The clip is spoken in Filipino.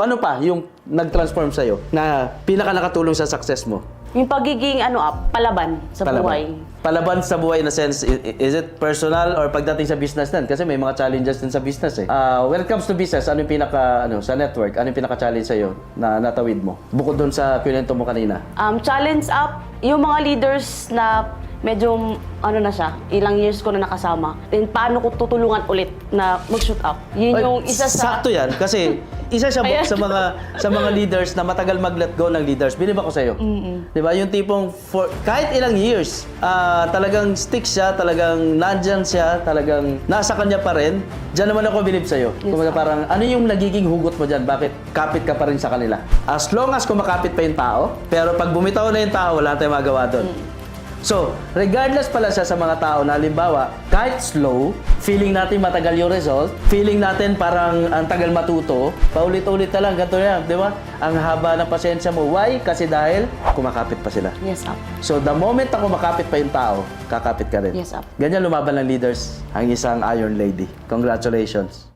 Ano pa yung nag-transform sa'yo na pinaka nakatulong sa success mo? Yung pagiging ano ah, palaban sa buhay. Palaban sa buhay na sense, i- i- is it personal or pagdating sa business din? Kasi may mga challenges din sa business eh. Ah, when it comes to business, ano yung pinaka, ano, sa network, ano yung pinaka-challenge sa'yo na natawid mo? Bukod doon sa pinento mo kanina. Um, challenge up, yung mga leaders na medyo ano na siya, ilang years ko na nakasama. Then paano ko tutulungan ulit na mag-shoot up. Yun Ay, yung isa sa... Sakto yan kasi isa siya Ayan. sa mga sa mga leaders na matagal mag-let go ng leaders. Bilib ako sa iyo. 'Di ba? Yung tipong for kahit ilang years, ah, talagang stick siya, talagang nandyan siya, talagang nasa kanya pa rin. Diyan naman ako bilib sa iyo. Kumbaga parang ano yung nagiging hugot mo diyan? Bakit kapit ka pa rin sa kanila? As long as kumakapit pa yung tao, pero pag bumitaw na yung tao, wala tayong magawa doon. So, regardless pala siya sa mga tao na halimbawa, kahit slow, feeling natin matagal yung result, feeling natin parang ang tagal matuto, paulit-ulit na lang, ganito yan, di ba? Ang haba ng pasensya mo. Why? Kasi dahil kumakapit pa sila. Yes, up. So, the moment na kumakapit pa yung tao, kakapit ka rin. Yes, up. Ganyan lumaban ng leaders ang isang Iron Lady. Congratulations.